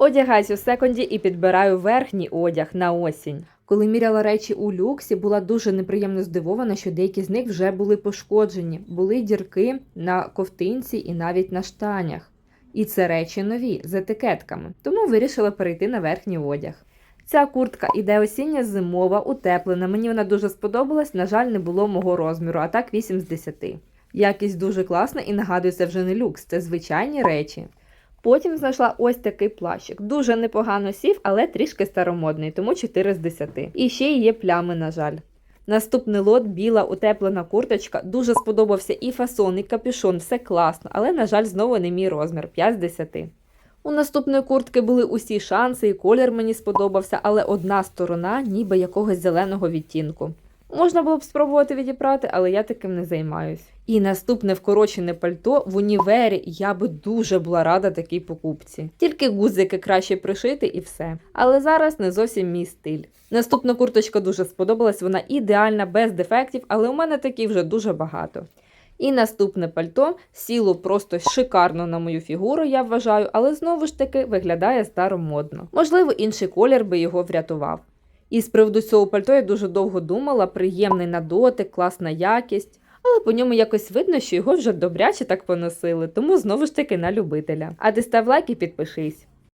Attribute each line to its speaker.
Speaker 1: Одягаюсь у секонді і підбираю верхній одяг на осінь. Коли міряла речі у люксі, була дуже неприємно здивована, що деякі з них вже були пошкоджені, були дірки на ковтинці і навіть на штанях. І це речі нові з етикетками, тому вирішила перейти на верхній одяг. Ця куртка іде осіння зимова, утеплена. Мені вона дуже сподобалась. На жаль, не було мого розміру, а так 8 з 10. Якість дуже класна і нагадую, це вже не люкс, це звичайні речі. Потім знайшла ось такий плащик. Дуже непогано сів, але трішки старомодний, тому 4 з 10. І ще є плями, на жаль. Наступний лот біла утеплена курточка. Дуже сподобався і фасон, і капюшон, все класно, але, на жаль, знову не мій розмір 5 з 10. У наступної куртки були усі шанси, і колір мені сподобався, але одна сторона ніби якогось зеленого відтінку. Можна було б спробувати відібрати, але я таким не займаюсь. І наступне вкорочене пальто в універі я би дуже була рада такій покупці. Тільки гузики краще пришити і все. Але зараз не зовсім мій стиль. Наступна курточка дуже сподобалась, вона ідеальна, без дефектів, але у мене такі вже дуже багато. І наступне пальто сіло просто шикарно на мою фігуру, я вважаю, але знову ж таки виглядає старомодно. Можливо, інший колір би його врятував. І з приводу цього пальто я дуже довго думала, приємний на дотик, класна якість. Але по ньому якось видно, що його вже добряче так поносили, тому знову ж таки на любителя. А ти став лайк і підпишись.